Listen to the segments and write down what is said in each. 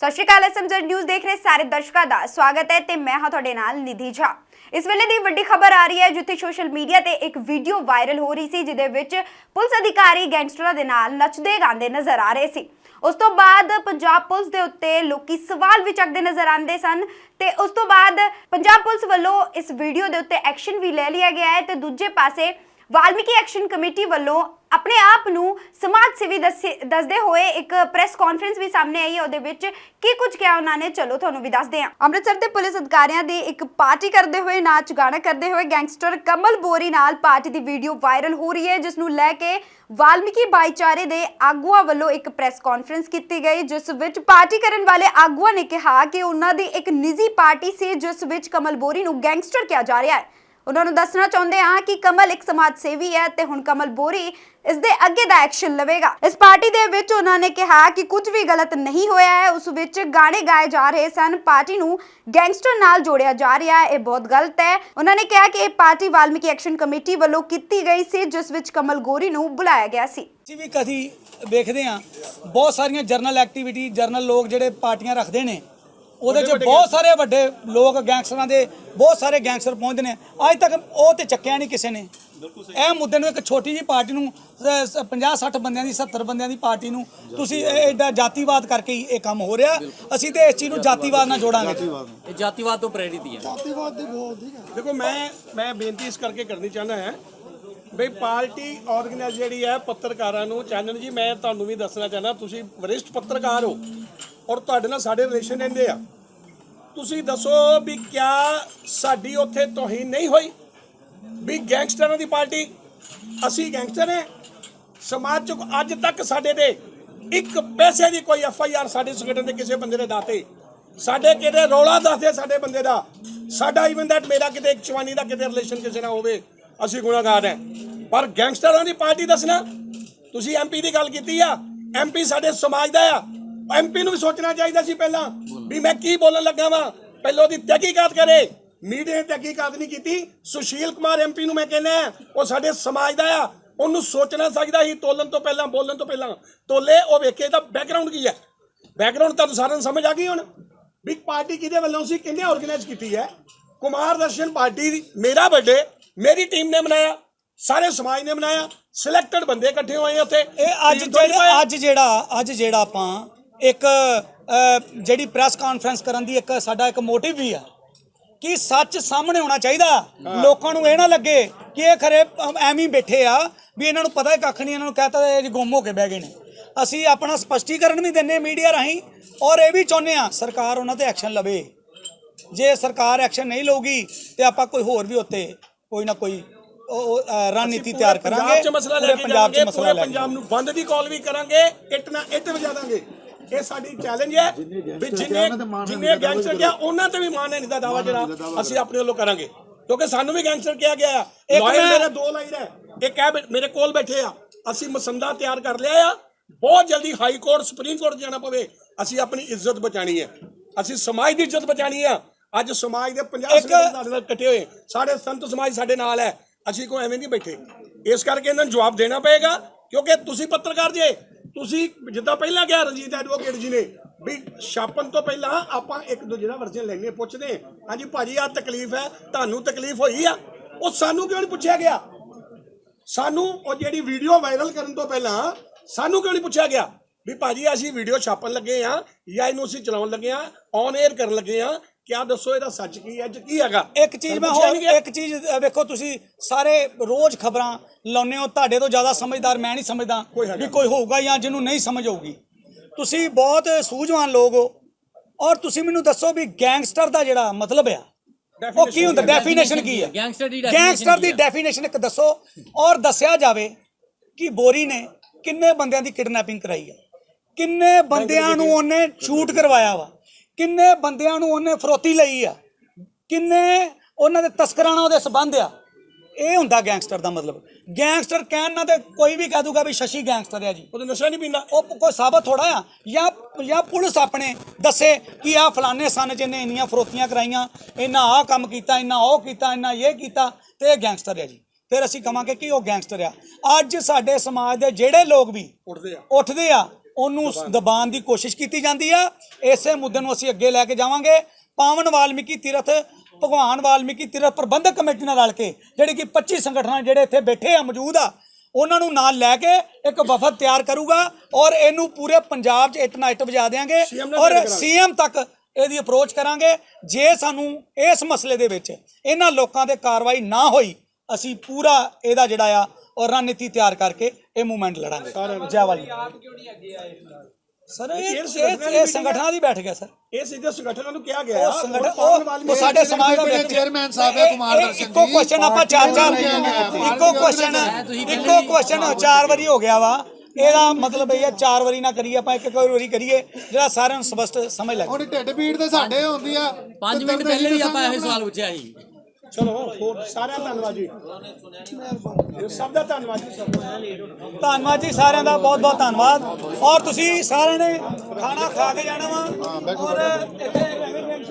ਸਤਿ ਸ਼੍ਰੀ ਅਕਾਲ SMZ news ਦੇਖ ਰਹੇ ਸਾਰੇ ਦਰਸ਼ਕਾਂ ਦਾ ਸਵਾਗਤ ਹੈ ਤੇ ਮੈਂ ਹਾਂ ਤੁਹਾਡੇ ਨਾਲ ਨਿਧੀ ਝਾ। ਇਸ ਵੇਲੇ ਦੀ ਵੱਡੀ ਖਬਰ ਆ ਰਹੀ ਹੈ, ਜਿੱਥੇ ਸੋਸ਼ਲ ਮੀਡੀਆ ਤੇ ਇੱਕ ਵੀਡੀਓ ਵਾਇਰਲ ਹੋ ਰਹੀ ਸੀ, ਜਿਹਦੇ ਵਿੱਚ ਪੁਲਿਸ ਅਧਿਕਾਰੀ ਗੈਂਗਸਟਰਾਂ ਦੇ ਨਾਲ ਨੱਚਦੇ ਗਾਉਂਦੇ ਨਜ਼ਰ ਆ ਰਹੇ ਸੀ। ਉਸ ਤੋਂ ਬਾਅਦ ਪੰਜਾਬ ਪੁਲਿਸ ਦੇ ਉੱਤੇ ਲੋਕੀ ਸਵਾਲ ਵੀ ਚੱਕਦੇ ਨਜ਼ਰ ਆਉਂਦੇ ਸਨ ਤੇ ਉਸ ਤੋਂ ਬਾਅਦ ਪੰਜਾਬ ਪੁਲਿਸ ਵੱਲੋਂ ਇਸ ਵੀਡੀਓ ਦੇ ਉੱਤੇ ਐਕਸ਼ਨ ਵੀ ਲੈ ਲਿਆ ਗਿਆ ਹੈ ਤੇ ਦੂਜੇ ਪਾਸੇ ਵਾਲਮੀਕੀ ਐਕਸ਼ਨ ਕਮੇਟੀ ਵੱਲੋਂ ਆਪਣੇ ਆਪ ਨੂੰ ਸਮਾਜ ਸੇਵੀ ਦੱਸਦੇ ਹੋਏ ਇੱਕ ਪ੍ਰੈਸ ਕਾਨਫਰੰਸ ਵੀ ਸਾਹਮਣੇ ਆਈ ਹੈ, ਉਹਦੇ ਵਿੱਚ ਕੀ ਕੁਝ ਕਿਹਾ ਉਹਨਾਂ ਨੇ? ਚਲੋ ਤੁਹਾਨੂੰ ਵੀ ਦੱਸਦੇ ਹਾਂ। ਅੰਮ੍ਰਿਤਸਰ ਦੇ ਪੁਲਿਸ ਅਧਿਕਾਰੀਆਂ ਦੀ ਇੱਕ ਪਾਰਟੀ ਕਰਦੇ ਹੋਏ ਨਾਚ ਗਾਣਾ ਕਰਦੇ ਹੋਏ ਗੈਂਗਸਟਰ ਕਮਲ ਬੋਰੀ ਨਾਲ ਪਾਰਟੀ ਦੀ ਵੀਡੀਓ ਵਾਇਰਲ ਹੋ ਰਹੀ ਹੈ ਜਿਸ ਨੂੰ ਲੈ ਕੇ ਵਾਲਮੀਕੀ ਭਾਈਚਾਰੇ ਦੇ ਆਗੂਆਂ ਵੱਲੋਂ ਇੱਕ ਪ੍ਰੈਸ ਕਾਨਫਰੰਸ ਕੀਤੀ ਗਈ, ਜਿਸ ਵਿੱਚ ਪਾਰਟੀ ਕਰਨ ਵਾਲੇ ਆਗੂਆਂ ਨੇ ਕਿਹਾ ਕਿ ਉਹਨਾਂ ਦੀ ਇੱਕ ਨਿੱਜੀ ਪਾਰਟੀ ਸੀ, ਜਿਸ ਵਿੱਚ ਕਮਲ ਬੋਰੀ ਨੂੰ ਗੈਂਗਸਟਰ ਕਿਹਾ ਜਾ ਰਿਹਾ ਹੈ। ਉਹਨਾਂ ਨੂੰ ਦੱਸਣਾ ਚਾਹੁੰਦੇ ਹਾਂ ਕਿ ਕਮਲ ਇੱਕ ਸਮਾਜ ਸੇਵੀ ਹੈ ਤੇ ਹੁਣ ਕਮਲ ਬੋਰੀ ਇਸ ਦੇ ਅੱਗੇ ਦਾ ਐਕਸ਼ਨ ਲਵੇਗਾ। ਇਸ ਪਾਰਟੀ ਦੇ ਵਿੱਚ ਉਹਨਾਂ ਨੇ ਕਿਹਾ ਕਿ ਕੁਝ ਵੀ ਗਲਤ ਨਹੀਂ ਹੋਇਆ ਹੈ, ਉਸ ਵਿੱਚ ਗਾਣੇ ਗਾਏ ਜਾ ਰਹੇ ਸਨ। ਪਾਰਟੀ ਨੂੰ ਗੈਂਗਸਟਰ ਨਾਲ ਜੋੜਿਆ ਜਾ ਰਿਹਾ ਹੈ, ਇਹ ਬਹੁਤ ਗਲਤ ਹੈ। ਉਹਨਾਂ ਨੇ ਕਿਹਾ ਕਿ ਇਹ ਪਾਰਟੀ ਵਾਲਮੀਕੀ ਐਕਸ਼ਨ ਕਮੇਟੀ ਵੱਲੋਂ ਕੀਤੀ ਗਈ ਸੀ, ਜਿਸ ਵਿੱਚ ਕਮਲ ਗੋਰੀ ਨੂੰ ਬੁਲਾਇਆ ਗਿਆ ਸੀ। ਅਸੀਂ ਵੀ ਕਦੀ ਵੇਖਦੇ ਆ ਬਹੁਤ ਸਾਰੀਆਂ ਜਰਨਲ ਐਕਟੀਵਿਟੀ ਜਰਨਲ ਲੋਕ ਜਿਹੜੇ ਪਾਰਟੀਆਂ ਰੱਖਦੇ ਨੇ ਉਹਦੇ 'ਚ ਬਹੁਤ ਸਾਰੇ ਵੱਡੇ ਲੋਕ ਗੈਂਗਸਟਰਾਂ ਦੇ ਬਹੁਤ ਸਾਰੇ ਗੈਂਗਸਟਰ ਪਹੁੰਚਦੇ ਨੇ। ਅੱਜ ਤੱਕ ਉਹ ਤੇ ਚੱਕਿਆ ਨਹੀਂ ਕਿਸੇ ਨੇ। ਇਹ ਮੁੱਦੇ ਨੂੰ ਇੱਕ ਛੋਟੀ ਜੀ ਪਾਰਟੀ ਨੂੰ 50 60 ਬੰਦਿਆਂ ਦੀ 70 ਬੰਦਿਆਂ ਦੀ ਪਾਰਟੀ ਨੂੰ ਤੁਸੀਂ ਐਡਾ ਜਾਤੀਵਾਦ ਕਰਕੇ ਹੀ ਇਹ ਕੰਮ ਹੋ ਰਿਹਾ। ਅਸੀਂ ਤੇ ਇਸ ਚੀਜ਼ ਨੂੰ ਜਾਤੀਵਾਦ ਨਾਲ ਜੋੜਾਂਗੇ। ਇਹ ਜਾਤੀਵਾਦ ਤੋਂ ਪ੍ਰੇਰਿਤ ਹੀ ਹੈ। ਦੇਖੋ ਮੈਂ ਮੈਂ ਬੇਨਤੀ ਇਸ ਕਰਕੇ ਕਰਨੀ ਚਾਹੁੰਦਾ ਹਾਂ ਬਈ ਪਾਰਟੀ ਆਰਗੇਨਾਈਜ਼ ਜਿਹੜੀ ਹੈ ਪੱਤਰਕਾਰਾਂ ਨੂੰ ਚਾਨਣ ਜੀ ਮੈਂ ਤੁਹਾਨੂੰ ਵੀ ਦੱਸਣਾ ਚਾਹੁੰਦਾ ਤੁਸੀਂ ਵਰਿਸ਼ਟ ਪੱਤਰਕਾਰ ਹੋ। ਔਰ ਤੁਹਾਡੇ ਨਾਲ ਸਾਡੇ ਰਿਲੇਸ਼ਨ ਰਹਿੰਦੇ ਆ। ਤੁਸੀਂ ਦੱਸੋ ਵੀ ਕਿਆ ਸਾਡੀ ਉੱਥੇ ਤੋਹੀਨ ਨਹੀਂ ਹੋਈ? ਵੀ ਗੈਂਗਸਟਰਾਂ ਦੀ ਪਾਰਟੀ? ਅਸੀਂ ਗੈਂਗਸਟਰ ਹਾਂ। ਸਮਾਜ ਚ ਅੱਜ ਤੱਕ ਸਾਡੇ ਤੇ ਇੱਕ ਪੈਸੇ ਦੀ ਕੋਈ ਐਫ ਆਈ ਆਰ ਸਾਡੇ ਸੰਗਠਨ ਦੇ ਕਿਸੇ ਬੰਦੇ ਦੇ ਦਾਤੇ। ਸਾਡੇ ਕਿਤੇ ਰੌਲਾ ਦੱਸਦੇ ਸਾਡੇ ਬੰਦੇ ਦਾ? ਸਾਡਾ ਇਵਨ ਦੈਟ ਮੇਰਾ ਕਿਤੇ ਇੱਕ ਚਵਾਨੀ ਦਾ ਕਿਤੇ ਰਿਲੇਸ਼ਨ ਕਿਸੇ ਨਾਲ ਹੋਵੇ, ਅਸੀਂ ਗੁਨਾਹਗਾਰ ਹਾਂ। ਪਰ ਗੈਂਗਸਟਰਾਂ ਦੀ ਪਾਰਟੀ ਦੱਸਣਾ, ਤੁਸੀਂ ਐਮਪੀ ਦੀ ਗੱਲ ਕੀਤੀ ਆ। ਐਮਪੀ ਸਾਡੇ ਸਮਾਜ ਦਾ ਆ। ਐਮਪੀ ਨੂੰ ਵੀ ਸੋਚਣਾ ਚਾਹੀਦਾ ਸੀ ਪਹਿਲਾਂ ਵੀ ਮੈਂ ਕੀ ਬੋਲਣ ਲੱਗਾ ਵਾਂ। ਪਹਿਲਾਂ ਉਹਦੀ ਤਹਿਕੀਕਾਤ ਕਰੇ। ਮੀਡੀਆ ਨੇ ਤਹਿਕੀਕਾਤ ਨਹੀਂ ਕੀਤੀ। ਸੁਸ਼ੀਲ ਕੁਮਾਰ ਐਮਪੀ ਨੂੰ ਮੈਂ ਕਹਿੰਦਾ ਉਹ ਸਾਡੇ ਸਮਾਜ ਦਾ ਆ। ਉਹਨੂੰ ਸੋਚਣਾ ਚਾਹੀਦਾ ਸੀ ਤੋਲਣ ਤੋਂ ਪਹਿਲਾਂ ਬੋਲਣ ਤੋਂ ਪਹਿਲਾਂ। ਤੋਲੇ ਉਹ ਵੇਖੇ ਇਹਦਾ ਬੈਕਗ੍ਰਾਉਂਡ ਕੀ ਹੈ? ਬੈਕਗ੍ਰਾਉਂਡ ਤੁਹਾਨੂੰ ਸਾਰਿਆਂ ਨੂੰ ਸਮਝ ਆ ਗਈ ਹੁਣ। ਵੀ ਪਾਰਟੀ ਕਿਹਦੇ ਵੱਲੋਂ ਸੀ ਕਿੰਨੇ ਆਰਗੇਨਾਈਜ਼ ਕੀਤੀ ਹੈ? ਕੁਮਾਰ ਦਰਸ਼ਨ ਪਾਰਟੀ ਦੀ- ਮੇਰਾ ਬਰਥਡੇ ਮੇਰੀ ਟੀਮ ਨੇ ਮਨਾਇਆ। ਸਾਰੇ ਸਮਾਜ ਨੇ ਮਨਾਇਆ। ਸਿਲੈਕਟਡ ਬੰਦੇ ਇਕੱਠੇ ਹੋਏ ਉੱਥੇ। ਇਹ ਅੱਜ ਤੋਂ ਜਿਹੜਾ। ਅੱਜ ਜਿਹੜਾ ਅੱਜ ਜਿਹੜਾ ਆਪਾਂ ਇੱਕ ਜਿਹੜੀ ਪ੍ਰੈਸ ਕਾਨਫਰੰਸ ਕਰਨ ਦੀ ਇੱਕ ਸਾਡਾ ਇੱਕ ਮੋਟਿਵ ਵੀ ਆ ਕਿ ਸੱਚ ਸਾਹਮਣੇ ਹੋਣਾ ਚਾਹੀਦਾ। ਲੋਕਾਂ ਨੂੰ ਇਹ ਨਾ ਲੱਗੇ ਕਿ ਇਹ ਖਰੇ ਐਵੇਂ ਹੀ ਬੈਠੇ ਆ ਵੀ ਇਹਨਾਂ ਨੂੰ ਪਤਾ ਹੀ ਕੱਖ ਨਹੀਂ ਇਹਨਾਂ ਨੂੰ ਕਹਤਾ ਇਹ ਗੁੰਮ ਹੋ ਕੇ ਬਹਿ ਗਏ ਨੇ। ਅਸੀਂ ਆਪਣਾ ਸਪਸ਼ਟੀਕਰਨ ਵੀ ਦਿੰਨੇ ਮੀਡੀਆ ਰਾਹੀਂ ਔਰ ਇਹ ਵੀ ਚਾਹੁੰਦੇ ਆ ਸਰਕਾਰ ਉਹਨਾਂ ਤੇ ਐਕਸ਼ਨ ਲਵੇ। ਜੇ ਸਰਕਾਰ ਐਕਸ਼ਨ ਨਹੀਂ ਲਊਗੀ ਤੇ ਆਪਾਂ ਕੋਈ ਹੋਰ ਵੀ ਉੱਤੇ ਕੋਈ ਨਾ ਕੋਈ ਰਣਨੀਤੀ ਤਿਆਰ ਕਰਾਂਗੇ ਪੰਜਾਬ 'ਚ ਮਸਲਾ ਲੈ ਕੇ ਪੰਜਾਬ ਨੂੰ ਬੰਦ ਦੀ ਕਾਲ ਵੀ ਕਰਾਂਗੇ ਇੱਟ ਨਾ ਇੱਟ ਵਜਾ ਦਾਂਗੇ। ਇਹ ਸਾਡੀ ਚੈਲੰਜ ਹੈ ਵੀ ਜਿੰਨੇ ਜਿੰਨੇ ਗੈਂਗਸਟਰ ਗਿਆ ਉਹਨਾਂ ਤੇ ਵੀ ਮਾਨ ਨਹੀਂ ਦਾ ਦਾਵਾ ਜਿਹੜਾ ਅਸੀਂ ਆਪਣੇ ਵੱਲੋਂ ਕਰਾਂਗੇ। ਕਿਉਂਕਿ ਸਾਨੂੰ ਵੀ ਗੈਂਗਸਟਰ ਕਿਹਾ ਗਿਆ ਆ। ਇੱਕ ਮੇਰੇ ਦੋ ਲਾਇਰ ਹੈ। ਇਹ ਕਹਿ ਬੈ- ਮੇਰੇ ਕੋਲ ਬੈਠੇ ਆ। ਅਸੀਂ ਮਸੰਦਾ ਤਿਆਰ ਕਰ ਲਿਆ ਆ। ਬਹੁਤ ਜਲਦੀ ਹਾਈ ਕੋਰਟ ਸੁਪਰੀਮ ਕੋਰਟ ਜਾਣਾ ਪਵੇ। ਅਸੀਂ ਆਪਣੀ ਇੱਜ਼ਤ ਬਚਾਣੀ ਹੈ। ਅਸੀਂ ਸਮਾਜ ਦੀ ਇੱਜ਼ਤ ਬਚਾਣੀ ਆ। ਅੱਜ ਸਮਾਜ ਦੇ 50 ਇੱਕ- ਸੰਗਠਨ ਸਾਡੇ ਨਾਲ ਇਕੱਠੇ ਹੋਏ। ਸਾਡੇ ਸੰਤ ਸਮਾਜ ਸਾਡੇ ਨਾਲ ਹੈ। ਅਸੀਂ ਕੋਈ ਐਵੇਂ ਨਹੀਂ ਬੈਠੇ। ਇਸ ਕਰਕੇ ਇਹਨਾਂ ਨੂੰ ਜਵਾਬ ਦੇਣਾ ਪਏਗਾ। ਕਿਉਂਕਿ ਤੁਸੀਂ ਪੱਤਰਕਾਰ ਜੇ। ਤੁਸੀਂ ਜਿੱਦਾਂ ਪਹਿਲਾਂ ਕਿਹਾ ਰਣਜੀਤ ਐਡਵੋਕੇਟ ਜੀ ਨੇ ਵੀ ਛਾਪਣ ਤੋਂ ਪਹਿਲਾਂ ਆਪਾਂ ਇੱਕ ਦੂਜੇ ਦਾ ਵਰਜਨ ਲੈਣੇ ਪੁੱਛਦੇ ਹਾਂ, ਹਾਂਜੀ ਭਾਜੀ ਆ ਤਕਲੀਫ ਹੈ ਤੁਹਾਨੂੰ ਤਕਲੀਫ ਹੋਈ ਆ? ਉਹ ਸਾਨੂੰ ਕਿਉਂ ਨਹੀਂ ਪੁੱਛਿਆ ਗਿਆ? ਸਾਨੂੰ ਉਹ ਜਿਹੜੀ ਵੀਡੀਓ ਵਾਇਰਲ ਕਰਨ ਤੋਂ ਪਹਿਲਾਂ ਸਾਨੂੰ ਕਿਉਂ ਨਹੀਂ ਪੁੱਛਿਆ ਗਿਆ? ਵੀ ਭਾਜੀ ਅਸੀਂ ਵੀਡੀਓ ਛਾਪਣ ਲੱਗੇ ਆ ਜਾਂ ਇਹਨੂੰ ਅਸੀਂ ਚਲਾਉਣ ਲੱਗੇ ਆ ਔਨ 에ਅਰ ਕਰਨ ਲੱਗੇ ਆ ਕਿਆ ਦੱਸੋ ਇਹਦਾ ਸੱਚ ਕੀ ਹੈ? ਅੱਜ ਕੀ ਹੈਗਾ? ਇੱਕ ਚੀਜ਼ ਮੈਂ ਹੋਰ। ਇੱਕ ਚੀਜ਼ ਅ, ਵੇਖੋ ਤੁਸੀਂ ਸਾਰੇ ਰੋਜ਼ ਖਬਰਾਂ ਲਾਉਂਦੇ ਹੋ ਤੁਹਾਡੇ ਤੋਂ ਜ਼ਿਆਦਾ ਸਮਝਦਾਰ ਮੈਂ ਨਹੀਂ ਸਮਝਦਾ ਕੋਈ ਹੈਗਾ। ਵੀ ਕੋਈ ਹੋਊਗਾ ਜਾਂ ਜਿਹਨੂੰ ਨਹੀਂ ਸਮਝ ਆਊਗੀ ਤੁਸੀਂ ਬਹੁਤ ਸੂਝਵਾਨ ਲੋਕ ਹੋ ਔਰ ਤੁਸੀਂ ਮੈਨੂੰ ਦੱਸੋ ਵੀ ਗੈਂਗਸਟਰ ਦਾ ਜਿਹੜਾ ਮਤਲਬ ਆ ਉਹ ਕੀ ਹੁੰਦਾ? ਡੈਫੀਨੇਸ਼ਨ ਕੀ ਹੈ? ਗੈਂਗਸਟਰ ਦੀ definition ਗੈਂਗਸਟਰ ਦੀ ਕੀ ਹੈ? ਡੈਫੀਨੇਸ਼ਨ ਇੱਕ ਦੱਸੋ ਔਰ ਦੱਸਿਆ ਜਾਵੇ ਕਿ ਬੋਰੀ ਨੇ ਕਿੰਨੇ ਬੰਦਿਆਂ ਦੀ ਕਿਡਨੈਪਿੰਗ ਕਰਾਈ ਹੈ ਕਿੰਨੇ ਬੰਦਿਆਂ ਨੂੰ ਉਹਨੇ ਸ਼ੂਟ ਕਰਵਾਇਆ ਵਾ? ਕਿੰਨੇ ਬੰਦਿਆਂ ਨੂੰ ਉਹਨੇ ਫਰੋਤੀ ਲਈ ਆ? ਕਿੰਨੇ ਉਹਨਾਂ ਦੇ ਤਸਕਰਾਂ ਨਾਲ ਉਹਦੇ ਸਬੰਧ ਆ? ਇਹ ਹੁੰਦਾ ਗੈਂਗਸਟਰ ਦਾ ਮਤਲਬ। ਗੈਂਗਸਟਰ ਕਹਿਣ ਨਾਲ ਤੇ ਕੋਈ ਵੀ ਕਹਿ ਦੂਗਾ ਵੀ ਸ਼ਸ਼ੀ ਗੈਂਗਸਟਰ ਆ ਜੀ। ਉਹ ਤਾਂ ਨਸ਼ਾ ਨਹੀਂ ਪੀਂਦਾ। ਉਹ ਕੋਈ ਸਾਬਤ ਥੋੜਾ ਆ? ਜਾਂ ਜਾਂ ਪੁਲਿਸ ਆਪਣੇ ਦੱਸੇ ਕਿ ਆ ਫਲਾਣੇ ਸਨ ਚ ਇਹਨੇ ਇੰਨੀਆਂ ਫਰੋਤੀਆਂ ਕਰਾਈਆਂ ਇਹਨਾਂ ਆਹ ਕੰਮ ਕੀਤਾ ਇਹਨਾਂ ਉਹ ਕੀਤਾ ਇਹਨਾਂ ਇਹ ਕੀਤਾ ਤੇ ਇਹ ਗੈਂਗਸਟਰ ਆ ਜੀ। ਫਿਰ ਅਸੀਂ ਕਵਾਂਗੇ ਕਿ ਉਹ ਗੈਂਗਸਟਰ ਆ। ਅੱਜ ਸਾਡੇ ਸਮਾਜ ਦੇ ਜਿਹੜੇ ਲੋਕ ਵੀ ਉੱਠਦੇ ਆ। ਉੱਠਦੇ ਆ ਉਹਨੂੰ ਦਬਾਉਣ ਦੀ। ਕੋਸ਼ਿਸ਼ ਕੀਤੀ ਜਾਂਦੀ ਆ। ਇਸੇ ਮੁੱਦੇ ਨੂੰ ਅਸੀਂ ਅੱਗੇ ਲੈ ਕੇ ਜਾਵਾਂਗੇ। ਪਾਵਨ ਵਾਲਮੀਕੀ ਤੀਰਥ ਭਗਵਾਨ ਵਾਲਮੀਕੀ ਤੀਰਥ ਪ੍ਰਬੰਧਕ ਕਮੇਟੀ ਨਾਲ ਰਲ ਕੇ ਜਿਹੜੀ ਕਿ 25 ਸੰਗਠਨਾਂ ਜਿਹੜੇ ਇੱਥੇ ਬੈਠੇ ਆ ਮੌਜੂਦ ਆ ਉਹਨਾਂ ਨੂੰ ਨਾਲ ਲੈ ਕੇ ਇੱਕ ਵਫਦ ਤਿਆਰ ਕਰੂਗਾ ਔਰ ਇਹਨੂੰ ਪੂਰੇ ਪੰਜਾਬ 'ਚ ਇੱਟ ਨਾਈਟ ਵਜਾ ਦੇਾਂਗੇ ਔਰ। ਸੀਐਮ ਤੱਕ ਇਹਦੀ ਅਪਰੋਚ ਕਰਾਂਗੇ। ਜੇ ਸਾਨੂੰ ਇਸ ਮਸਲੇ ਦੇ ਵਿੱਚ ਇਹਨਾਂ ਲੋਕਾਂ ਦੇ ਕਾਰਵਾਈ ਨਾ ਹੋਈ ਅਸੀਂ ਪੂਰਾ ਇਹਦਾ ਜਿਹੜਾ ਆ ਔਰ ਰਣਨੀਤੀ ਤਿਆਰ ਕਰਕੇ ਇਹ ਮੂਵਮੈਂਟ ਲੜਾਂਗੇ। ਜੈ ਵਾਲੀ। ਸਰ ਇਹ ਇਹ ਇਹ- ਸੰਗਠਨਾਂ ਦੀ ਇਹ meeting ਸੰਗਠਨਾਂ ਦੀ ਬੈਠ ਗਿਆ ਸਰ। ਇਹ ਸਿੱਧੇ ਸੰਗਠਨਾਂ ਨੂੰ ਕਿਹਾ ਗਿਆ। ਉਹ ਆ, ਸੰਗਠਨ ਪਾਵਨ ਉਹ- ਵਾਲਮੀਕੀ ਉਹ ਸਾਡੇ ਸਮਾਜ ਦਾ ਜਿਹੜੇ ਵਿਅਕਤੀ chairman ਸਾਹਿਬ ਹੈ ਇਹ- ਕੁਮਾਰ ਇਹ ਦਰਸ਼ਨ ਇੱਕੋ ਜੀ, ਕੁਐਸਚਨ ਆਪਾਂ ਚਾਰ ਚਾਰ ਇੱਕੋ ਕੁਐਸਚਨ ਇੱਕੋ ਕੁਐਸਚਨ ਚਾਰ ਵਾਰੀ ਹੋ ਗਿਆ ਵਾ। ਇਹਦਾ ਮਤਲਬ ਇਹ ਹੈ ਚਾਰ ਵਾਰੀ ਨਾ ਕਰੀਏ ਆਪਾਂ ਇੱਕ ਇੱਕ ਵਾਰੀ ਕਰੀਏ ਜਿਹੜਾ ਸਾਰਿਆਂ ਨੂੰ ਸਪਸ਼ਟ ਸਮਝ ਲੱਗੇ। ਹੁਣ ਢਿੱਡ ਪੀੜ ਤੇ ਸਾਡੇ ਹੁੰਦੀ ਆ। 5 ਮਿੰਟ ਪਹਿਲੇ ਵੀ ਆਪਾਂ ਇਹੋ ਸਵਾਲ ਪੁੱਛਿਆ ਸੀ। ਚਲੋ, ਹੋਰ ਸਾਰਿਆਂ ਦਾ ਧੰਨਵਾਦ ਜੀ। ਸਭ ਦਾ ਧੰਨਵਾਦ ਜੀ ਧੰਨਵਾਦ ਜੀ ਸਾਰਿਆਂ ਦਾ, ਬਹੁਤ ਬਹੁਤ ਧੰਨਵਾਦ। ਔਰ ਤੁਸੀਂ ਸਾਰਿਆਂ ਨੇ ਖਾਣਾ ਖਾ ਕੇ ਜਾਣਾ ਵਾ। ਔਰ ਇੱਥੇ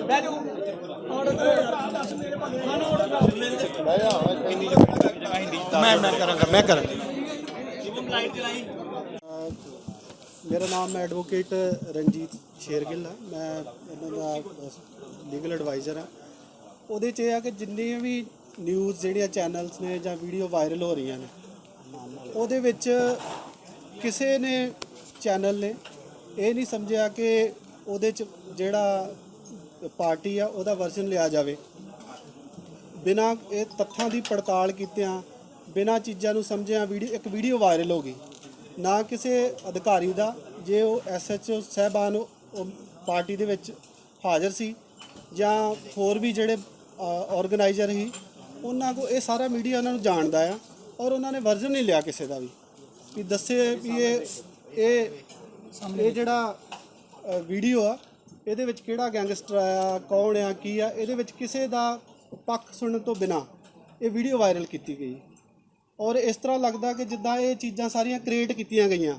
ਬਹਿ ਜਾਓ। ਔਰ ਮੈਂ ਮੈਂ ਕਰਾਂਗਾ ਮੈਂ ਕਰਾਂਗਾ। ਮੇਰਾ ਨਾਮ ਐਡਵੋਕੇਟ ਰਣਜੀਤ ਸ਼ੇਰਗਿੱਲ ਹੈ ਮੈਂ ਇਹਨਾਂ ਦਾ ਲੀਗਲ ਐਡਵਾਈਜ਼ਰ ਹਾਂ ਉਹਦੇ 'ਚ ਇਹ ਆ ਕਿ ਜਿੰਨੇ ਵੀ ਨਿਊਜ਼ ਜਿਹੜੀਆਂ ਚੈਨਲਸ ਨੇ ਜਾਂ ਵੀਡੀਓ ਵਾਇਰਲ ਹੋ ਰਹੀਆਂ ਨੇ, ਉਹਦੇ ਵਿੱਚ ਕਿਸੇ ਨੇ ਚੈਨਲ ਨੇ ਇਹ ਨਹੀਂ ਸਮਝਿਆ ਕਿ ਉਹਦੇ 'ਚ ਜਿਹੜਾ ਪਾਰਟੀ ਆ ਉਹਦਾ ਵਰਜ਼ਨ ਲਿਆ ਜਾਵੇ। ਬਿਨਾਂ ਇਹ ਤੱਥਾਂ ਦੀ ਪੜਤਾਲ ਕੀਤਿਆਂ, ਬਿਨਾਂ ਚੀਜ਼ਾਂ ਨੂੰ ਸਮਝਿਆ ਵੀਡੀਓ ਇੱਕ ਵੀਡੀਓ ਵਾਇਰਲ ਹੋ ਗਈ। ਨਾ ਕਿਸੇ ਅਧਿਕਾਰੀ ਦਾ, ਜੇ ਉਹ ਐਸਐਚਓ ਸਹਿਬਾਨ ਉਹ ਉਹ ਪਾਰਟੀ ਦੇ ਵਿੱਚ ਹਾਜ਼ਰ ਸੀ ਜਾਂ ਹੋਰ ਵੀ ਜਿਹੜੇ ਆਰਗੇਨਾਈਜ਼ਰ ਸੀ ਉਹਨਾਂ ਕੋ ਇਹ ਸਾਰਾ ਮੀਡੀਆ ਉਹਨਾਂ ਨੂੰ ਜਾਣਦਾ ਆ ਔਰ ਉਹਨਾਂ ਨੇ ਵਰਜ਼ਨ ਨਹੀਂ ਲਿਆ ਕਿਸੇ ਦਾ ਵੀ। ਵੀ ਦੱਸੇ ਵੀ ਇਹ ਇਹ ਇਹ ਜਿਹੜਾ ਵੀਡੀਓ ਆ, ਇਹਦੇ ਵਿੱਚ ਕਿਹੜਾ ਗੈਂਗਸਟਰ ਆ, ਕੌਣ ਆ, ਕੀ ਆ, ਇਹਦੇ ਵਿੱਚ ਕਿਸੇ ਦਾ ਪੱਖ ਸੁਣਨ ਤੋਂ ਬਿਨਾ ਇਹ ਵੀਡੀਓ ਵਾਇਰਲ ਕੀਤੀ ਗਈ। ਔਰ ਇਸ ਤਰ੍ਹਾਂ ਲੱਗਦਾ ਕਿ ਜਿੱਦਾਂ ਇਹ ਚੀਜ਼ਾਂ ਸਾਰੀਆਂ ਕ੍ਰੀਏਟ ਕੀਤੀਆਂ ਗਈਆਂ।